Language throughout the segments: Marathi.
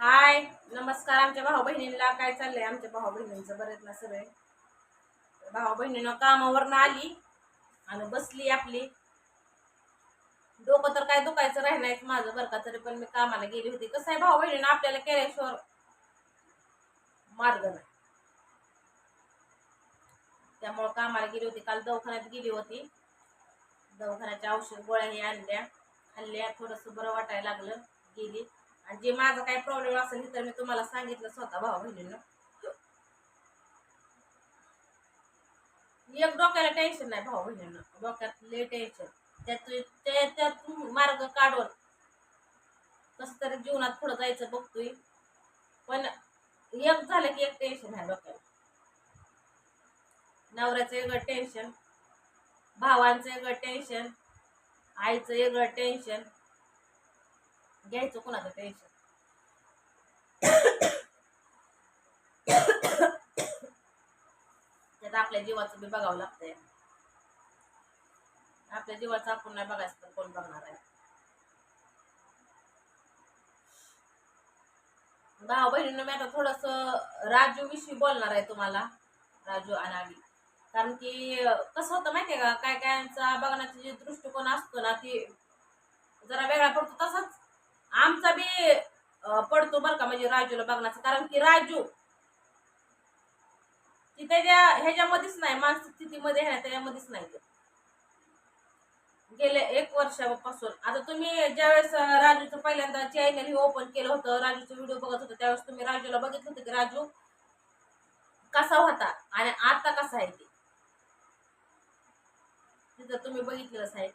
हाय नमस्कार आमच्या भाऊ बहिणींना काय चाललंय आमच्या भाऊ बहिणींचं बरेच ना सगळे. भाऊ बहिणीनं कामावरनं आली आणि बसली आपली. डोकं तर काय दुखायचं राहणारच माझं बरं का तरी पण मी कामाला गेली होती. कसं आहे भाऊ बहिणीनं आपल्याला केल्याशिवाय मार्ग नाही. त्यामुळं कामाला गेली होती काल दवाखान्यात गेली होती. दवाखान्याच्या औषध गोळ्याही आणल्या खाल्ल्या. थोडंसं बरं वाटायला लागलं गेली. आणि जे माझा काही प्रॉब्लेम असेल तर मी तुम्हाला सांगितलं स्वतः भाऊ बहिणीनं. एक डोक्याला टेन्शन नाही भाऊ बहिणीनं. डोक्यात लय टेन्शन त्यात त्यात मार्ग काढून कस तरी जीवनात पुढं जायचं बघतोय. पण एक झालं की एक टेन्शन आहे डोक्याला. नवऱ्याचं वेगळं टेन्शन भावांचं वेगळं टेन्शन आईचं वेगळं टेन्शन घ्यायचं कोणाचं टेन्शन त्यात आपल्या जीवाचं बी बघावं लागतंय. आपल्या जीवाचं आपण नाही बघायचं तर कोण बघणार आहे? भाऊ बहिणीनं मी आता थोडस राजू विषयी बोलणार आहे तुम्हाला राजू अनावी कारण की कसं होतं माहितीये का? काय कायांचा बघण्याचा जे दृष्टिकोन असतो ना ती जरा वेगळा पडतो तसाच. आमचा बी पडतो बरं का म्हणजे राजूला बघण्याचा. कारण की राजू ती त्याच्या ह्याच्यामध्येच नाही मानसिक स्थितीमध्ये ह्या ना त्याच्यामध्येच नाही गेले एक वर्षापासून. आता तुम्ही ज्यावेळेस राजूचं पहिल्यांदा चॅनल हे ओपन केलं होतं राजूचं व्हिडिओ बघत होतं त्यावेळेस तुम्ही राजूला बघितलं होतं की राजू कसा होता आणि आता कसा आहे ते. तिथं तुम्ही बघितलेलंच आहे.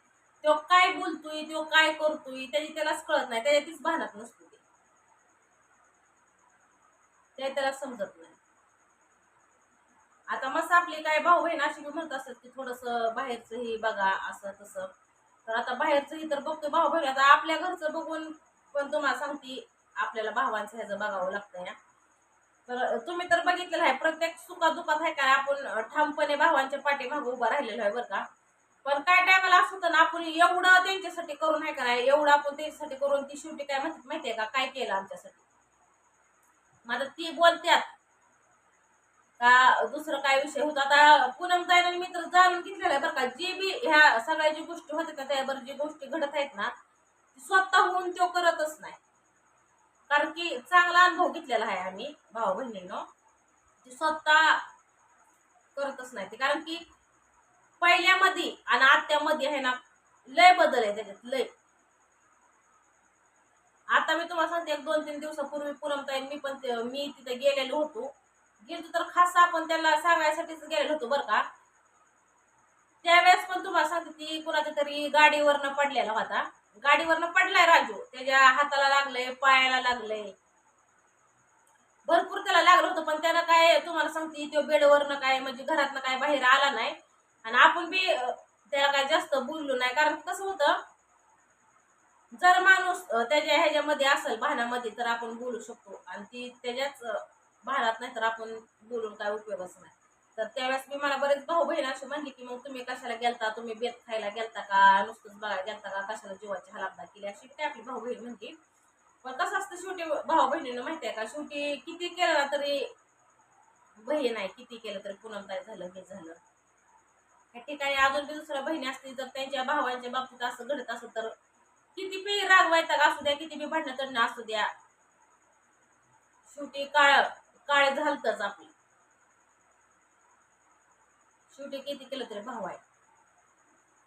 तो काय बोलतोय तो काय करतोय त्याची त्यालाच कळत नाही. त्याच्या तीच भानात नसतो ते. त्याला समजत नाही. आता मस्त आपली काय भाऊ बहीण अशी मी म्हणत असत की थोडस बाहेरचं ही बघा असं तसं. तर आता बाहेरचं ही तर बघतोय भाऊ बहीण. आता आपल्या घरचं बघून पण तुम्हाला सांगते आपल्याला भावांचं ह्याचं बघावं लागतं या तर तुम्ही तर बघितलेलं आहे प्रत्येक सुखा दुखात आहे काय आपण ठामपणे भावांच्या पाठीमागे उभा राहिलेलो आहे बरं का? पण काय टायमाला असं होतं ना आपण एवढं त्यांच्यासाठी करून नाही का एवढं आपण त्यांच्यासाठी करून ती शेवटी काय म्हणतात माहितीये का? काय केलं आमच्यासाठी? माझं ती बोलत्यात. का दुसरं काय विषय होता? आता पूनम ताईने मी तर जाणून घेतलेलं आहे बरं का. जे बी ह्या सगळ्या जी गोष्टी होत्या ना त्यावर जी गोष्टी घडत आहेत ना ती स्वतःहून तो करतच नाही. कारण की चांगला अनुभव घेतलेला आहे आम्ही भाऊ बहिणींनो ती स्वतः करतच नाही ते. कारण की पहिल्यामध्ये आणि आत्यामध्ये आहे ना लय बदल आहे त्याच्यात लय. आता मी तुम्हाला सांगते एक दोन तीन दिवसापूर्वी पुरमताई मी पण मी तिथे गेलेलो होतो. गेलो तर खास आपण त्याला सांगायसाठीच गेलेलो होतो बरं का. त्यावेळेस पण तुम्हाला सांगते ती कुणाच्या तरी गाडीवरनं पडलेला होता. गाडीवरनं पडलाय राजू त्याच्या हाताला लागलंय पायाला लागलंय. भरपूर त्याला लागलं होतं पण त्यानं काय तुम्हाला सांगते तो बेडवरनं काय म्हणजे घरातनं काय बाहेर आला नाही. आणि आपण बी त्याला काय जास्त बोललो नाही. कारण कसं होतं जर माणूस त्याच्या ह्याच्यामध्ये असेल भानामध्ये तर आपण बोलू शकतो. आणि ती त्याच्याच भानात नाही तर आपण बोलून काय उपयोगच नाही. तर त्यावेळेस मी मला बरेच भाऊ बहीण अशी म्हणली की मग तुम्ही कशाला गेलता? तुम्ही बेत खायला गेलता का? नुसतंच बघायला गेलता का? कशाला जीवाची हलाबदा केली? अशी ते आपली भाऊ बहीण म्हणते. पण कसं असतं शेवटी भाऊ बहिणीनं माहिती आहे का शेवटी किती केलं ना तरी बहीण आहे. किती केलं तरी पुनमताय झालं हे झालं. या ठिकाणी अजून बी दुसऱ्या बहिणी असतील तर त्यांच्या भावांच्या बाबतीत असं घडत असं तर किती बी रागवायचा असू द्या किती बी भांडणं तडणं असू द्या. शेवटी काळ काळ झालतच आपली. शेवटी किती केलं तरी भाऊ आहे.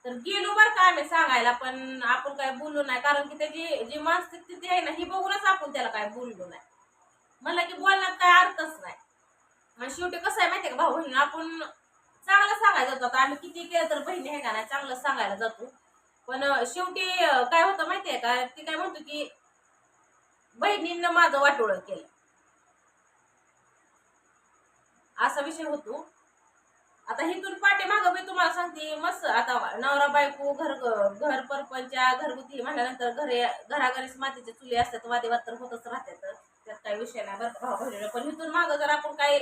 तर गेलो बरं का आम्ही सांगायला पण आपण काय बोललो नाही कारण की त्याची जी मानसिक स्थिती आहे ना ही बघूनच आपण त्याला काय बोललो नाही. म्हणलं की बोलण्यात काय अर्थच नाही. शेवटी कसं आहे माहितीये का भाऊ आपण चांगलं सांगायला जातो. आता आम्ही किती केलं तर बहिणी आहे का नाही चांगलं सांगायला जातो. पण शेवटी काय होतं माहितीये का? ती काय म्हणतो की बहिणींना माझं वाटोळ केलं. असा विषय होतो. आता हिथून पाठीमागं मी तुम्हाला सांगते मस्त आता नवरा बायको घर घर परपंचा घरगुती म्हणल्यानंतर घरे घराघरीच मातीचे चुली असतात वादेवाद तर होतच राहतात. त्यात काही विषय नाही बरं भाऊ पण हिथून मागं जर आपण काही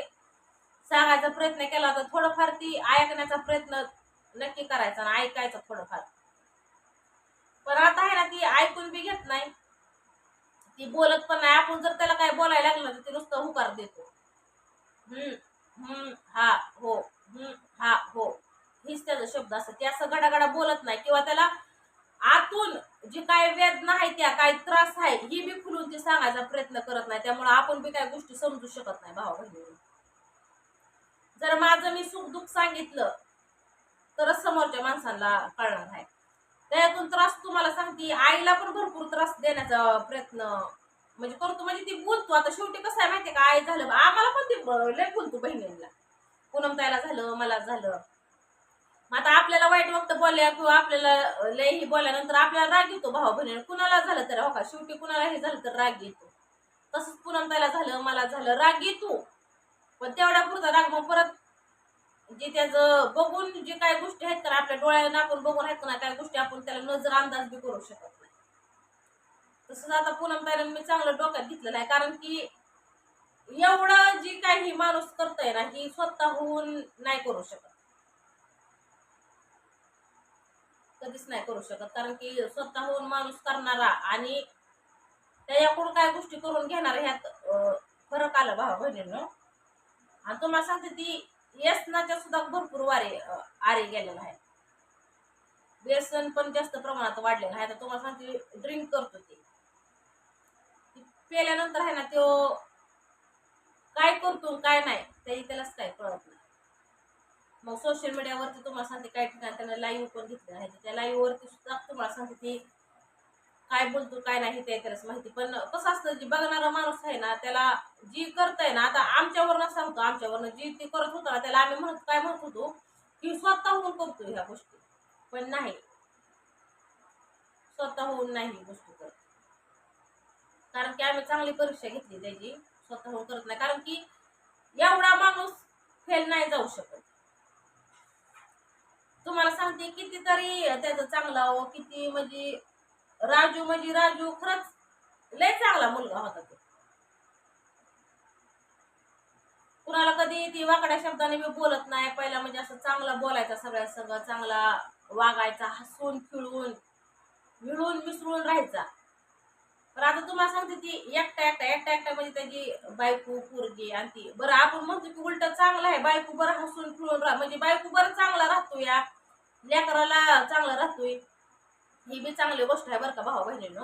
सांगायचा प्रयत्न केला तर थोडंफार ती ऐकण्याचा प्रयत्न नक्की करायचा आणि ऐकायचा थोडंफार. पण आता आहे ना ती ऐकून बी घेत नाही. ती बोलत पण नाही. आपण जर त्याला काय बोलायला लागलं तर ते नुसतं हुकार देतो. हम्म हम्म हा हो हम्म हा हो. हीच त्याचा शब्द असतो. ते असं गडागडा बोलत नाही किंवा त्याला आतून जी काय वेदना आहे त्या काय त्रास आहे ही बी खुलून ती सांगायचा प्रयत्न करत नाही. त्यामुळे आपण बी काय गोष्टी समजू शकत नाही भावा बहिणी जर माझं मी सुख दुःख सांगितलं तरच समोरच्या माणसाला कळणार आहे. त्यातून त्रास तुम्हाला सांगते आईला पण भरपूर त्रास देण्याचा प्रयत्न म्हणजे करतो. म्हणजे ती बोलतो. आता शेवटी कसं आहे माहितीये का? आई झालं आम्हाला पण ती लय बोलतो बहिणींना पूनम ताईला झालं मला झालं. मग आता आपल्याला वाईट वक्त बोलल्या किंवा आपल्याला लय ही बोलल्यानंतर आपल्याला राग येतो भाऊ बहिणी कुणाला झालं तर हो का? शेवटी कुणाला हे झालं तर राग येतो. तसंच पुनम ताईला झालं मला झालं राग येतो. पण तेवढ्या पुरता राग मग परत जे त्याचं बघून जे काही गोष्टी आहेत का आपल्या डोळ्यानं आपण बघून आहेत ना काही गोष्टी आपण त्याला नजर अंदाज बी करू शकत नाही. तसंच आता पूनम ताईला मी चांगलं डोक्यात घेतलेलं आहे कारण की एवढं जी काही माणूस करतोय ना ही स्वतःहून नाही करू शकत. कधीच नाही करू शकत कारण की स्वतःहून माणूस करणारा आणि त्याच्याकडून काय गोष्टी करून घेणार ह्यात फरक आला भावा बहिणीनं. आणि तुम्हाला सांगते ती व्यसनाच्या सुद्धा भरपूर वारे आरे गेलेला आहे व्यसन पण जास्त प्रमाणात वाढलेलं आहे. तर तुम्हाला सांगते ड्रिंक करतो ते. ती पेल्यानंतर आहे ना तो काय करतो काय नाही त्याही त्यालाच काय कळत नाही. मग सोशल मीडियावरती तुम्हाला सांगते काही ठिकाणी त्यांना लाईव्ह पण घेतलेलं आहे. त्या लाईव्हवरती सुद्धा तुम्हाला सांगते ती काय बोलतो काय नाही ते त्यालाच माहिती. पण कसं असतं जे बघणारा माणूस आहे ना त्याला जी करताय ना आता आमच्यावरनं सांगतो आमच्यावरनं जी ती करत होतो ना त्याला आम्ही म्हणत काय म्हणत होतो की स्वतःहून करतो ह्या गोष्टी. पण नाही. स्वतःहून नाही गोष्टी करत. कारण की आम्ही चांगली परीक्षा घेतली त्याची स्वतःहून करत नाही. कारण की एवढा माणूस फेल नाही जाऊ शकत. तुम्हाला सांगते कितीतरी त्याचं चांगला किती म्हणजे राजू म्हणजे राजू खरंच लय चांगला मुलगा होता तो. कुणाला कधी ती वाकड्या शब्दाने मी बोलत नाही. पहिला म्हणजे असं चांगला बोलायचा सगळ्या सगळं चांगला वागायचा हसून खिळून मिळून मिसळून राहायचा. पण आता तुम्हाला सांगते ती एकटा एकटा एकटा एकटा म्हणजे त्याची बायको पोरगी आणि ती बरं आपण म्हणतो की उलट चांगलं आहे बायको बरं हसून खिळून राह म्हणजे बायको बरं चांगला राहतो या लेकराला चांगला राहतोय. ही बी चांगली गोष्ट आहे बरं का भाऊ बहिणीनं.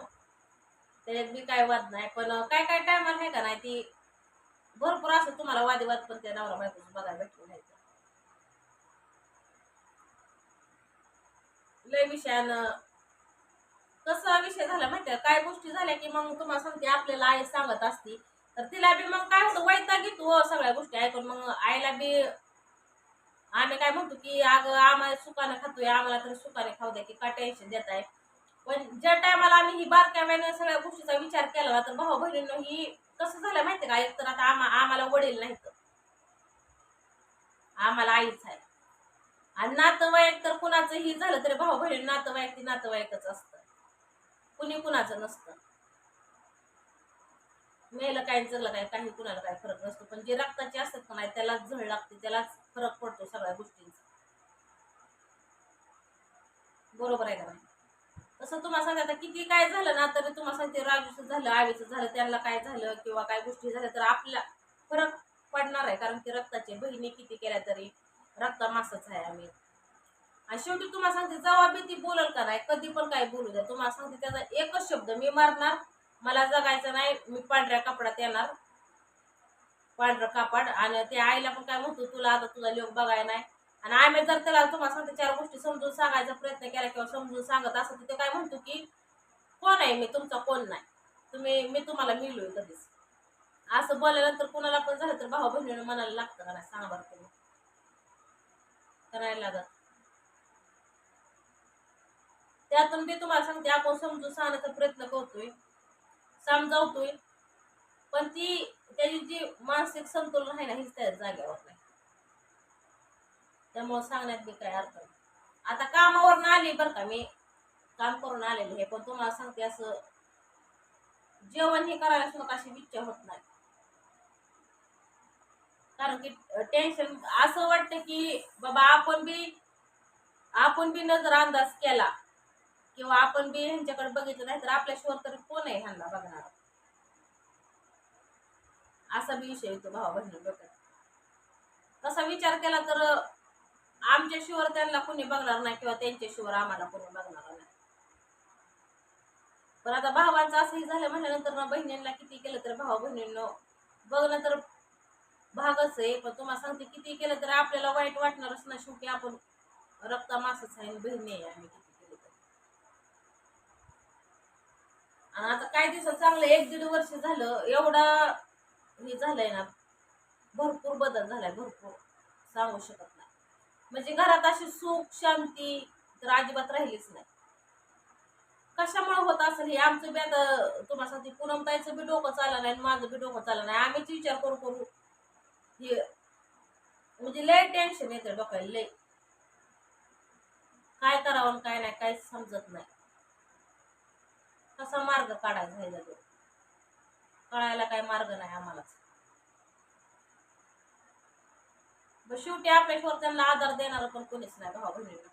त्याच्यात बी काय वाद नाही पण काय काय टायमाला आहे का नाही ती भरपूर असं तुम्हाला वादविवाद पण त्या नवरा बायकोच बघायला भेटून नाही लय विषयानं कसा विषय झाला माहितीये काय गोष्टी झाल्या की मग तुम्हाला सांगते आपल्याला आई सांगत असती तर तिला बी मग काय होतं वैताग येतो हो सगळ्या गोष्टी ऐकून. मग आईला बी आम्ही काय म्हणतो की अगं आम्हाला सुखाने खातोय आम्हाला तर सुखाने खाऊ द्या की का टेन्शन देत आहे पण ज्या टायमाला आम्ही ही बारकाव्यानं सगळ्या गोष्टीचा विचार केला तर भाऊ बहिणीनं ही कसं झालं माहितीये का? एक तर आता आम्हा आम्हाला वडील नाहीत. आम्हाला आईच आहे. आणि नातवाईक तर कुणाचं ही झालं तरी भाऊ बहिणी नातवाईक ती नातवाईकच असतं. कुणी कुणाचं नसतं. मेलं काय जगलं काय काही कुणाला काय फरक नसतो. पण जे रक्ताचे असतात का नाही त्यालाच झळ लागते त्यालाच सगळ्या गोष्टींचा. बरोबर आहे का तसं तुम्हाला सांगते आता किती काय झालं ना तरी तुम्हाला सांगते राजूचं झालं आवीचं झालं त्यांना काय झालं किंवा काय गोष्टी झाल्या तर आपला फरक पडणार आहे. कारण की रक्ताचे बहिणी किती केल्या तरी रक्ता मासच आहे आम्ही. आणि शेवटी तुम्हाला सांगते जेव्हा बी ती बोलल का नाही कधी पण काय बोलू द्या. तुम्हाला सांगते त्याचा एकच शब्द मी मारणार मला जगायचं नाही मी पांढऱ्या कपड्यात येणार पांढरं कापड. आणि ते आईला पण काय म्हणतो तुला आता तुझा लोक बघाय नाही. आणि आम्ही जर त्याला तुम्हाला सांगते चार गोष्टी समजून सांगायचा प्रयत्न केला किंवा समजून सांगत असं तर ते काय म्हणतो की कोण आहे मी तुमचा कोण नाही? तुम्ही मी तुम्हाला मिळलोय कधीच. असं बोलल्यानंतर कोणाला पण झालं तर भाऊ बहिणीनं मनाला लागतं का नाही? सांगा बरं तुम्ही. करायला लागत. त्यातून मी तुम्हाला सांगते आपण समजून सांगण्याचा प्रयत्न करतोय. समजावतोय. पण ती त्याची जी मानसिक संतुलन आहे ना हीच त्या जागेवर नाही. त्यामुळे सांगण्यात मी काय अर्थ नाही. आता कामावरनं आली बरं का मी. काम करून आलेले हे पण तुम्हाला सांगते असं जेवण हे करायला सुद्धा अशी इच्छा होत नाही. कारण की टेन्शन असं वाटतं की बाबा आपण बी आपण बी नजर अंदाज केला किंवा आपण बी ह्यांच्याकडे बघितलं नाही तर आपल्याशिवाय तरी कोण आहे ह्यांना बघणार? असा बी विषय येतो भावा बहिणी डोक्यात. तसा विचार केला तर आमच्या शिवर त्यांना कोणी बघणार नाही किंवा त्यांच्या शिवर आम्हाला कोणी बघणार नाही. पण आता भावांचं असंही झालं म्हणल्यानंतर ना बहिणींना किती केलं तर भावा बहिणींना बघणं तर भागच आहे पण तुम्हाला सांगते किती केलं तर आपल्याला वाईट वाटणारच ना शेवटी आपण रक्ता मासच आहे बहिणी आहे आम्ही किती केलं तर. आणि आता काय दिवसात चांगलं एक दीड वर्ष झालं एवढा हे झालंय ना भरपूर बदल झालाय भरपूर. सांगू शकत नाही. म्हणजे घरात अशी सुख शांती तर अजिबात राहिलीच नाही. कशामुळे होत असेल हे? आमचं बी आता तुम्हाला सांगते पूनमताईचं बी डोकं चाललं नाही आणि माझं बी डोकं चाललं नाही. आम्हीच विचार करू करू. हे म्हणजे लय टेन्शन येतं डोक्याला लय. काय करावं आणि काय नाही काहीच समजत नाही. कसा मार्ग काढायचा आहे कळायला काय मार्ग नाही आम्हालाच. शेवटी आपल्याशिवर त्यांना आधार देणार पण कोणीच नाही भाऊ बहिणींना.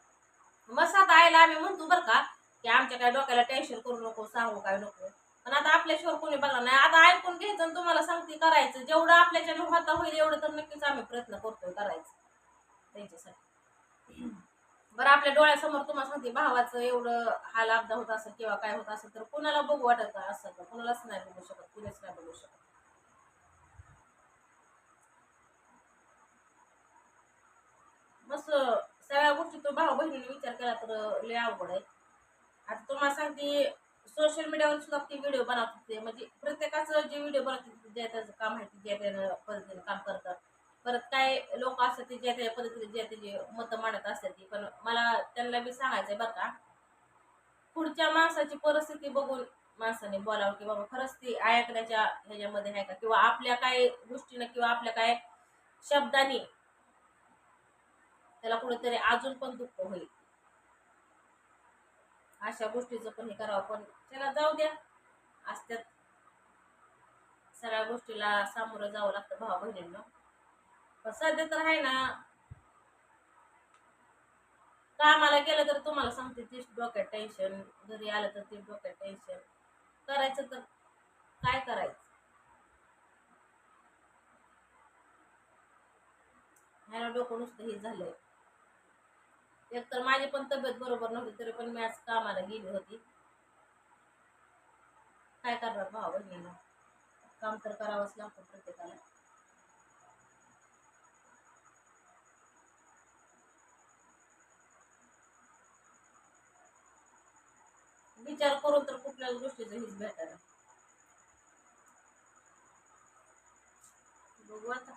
मग सात आईला आम्ही म्हणतो बरं का की आमच्या काय डोक्याला टेन्शन करू नको सांगू काय नको. पण आता आपल्याशिवर कोणी बघणार नाही. आता ऐकून घ्यायचं आणि तुम्हाला सांगते करायचं. जेवढं आपल्याच्याने होता होईल एवढं तर नक्कीच आम्ही प्रयत्न करतोय करायचं. त्यांच्यासाठी. बरं आपल्या डोळ्यासमोर तुम्हाला सांगते भावाचं एवढं हाल अपघात होत असेल किंवा काय होत असेल तर कुणाला बघू वाटत असं का कुणालाच नाही बघू शकत कुणीच नाही बघू शकत. मस्त सगळ्या गोष्टी तो भाऊ बहिणीने विचार केला तर लय अवघड आहे. आता तुम्हाला सांगते सोशल मीडियावर सुद्धा ते व्हिडिओ बनवतात ते म्हणजे प्रत्येकाचं जे व्हिडिओ बनवतात जे त्याचं काम आहे ते ज्या त्या पद्धतीने काम करतात. परत काय लोक असतात ते ज्या त्या पद्धतीने ज्या त्याचे मतं मांडत असतात मला त्यांना बी सांगायचंय बरं का पुढच्या माणसाची परिस्थिती बघून माणसाने बोलावं की बाबा खरंच ती ऐकण्याच्या ह्याच्यामध्ये आहे का? किंवा आपल्या काय गोष्टीनं किंवा आपल्या काय शब्दांनी त्याला कुठेतरी अजून पण दुःख होईल. अशा गोष्टीचं पण हे करावं पण त्याला जाऊ द्या. असत्यात सगळ्या गोष्टीला सामोरं जावं लागतं भाऊ बहिणींना पण सध्या तर आहे ना कामाला गेलं तर तुम्हाला सांगते तीच डोक्यात टेन्शन घरी आलं तर तीच डोक्यात टेन्शन करायचं तर काय करायचं? ह्याला डोकं नुसतं हे झालंय. एक तर माझी पण तब्येत बरोबर नव्हती तरी पण मी आज कामाला गेली होती. काय करणार भावा बहिणीला? काम तर करावंच लागतं प्रत्येकाला. विचार करून तर कुठल्याच गोष्टीचं हीच भेटायला. बघू आता.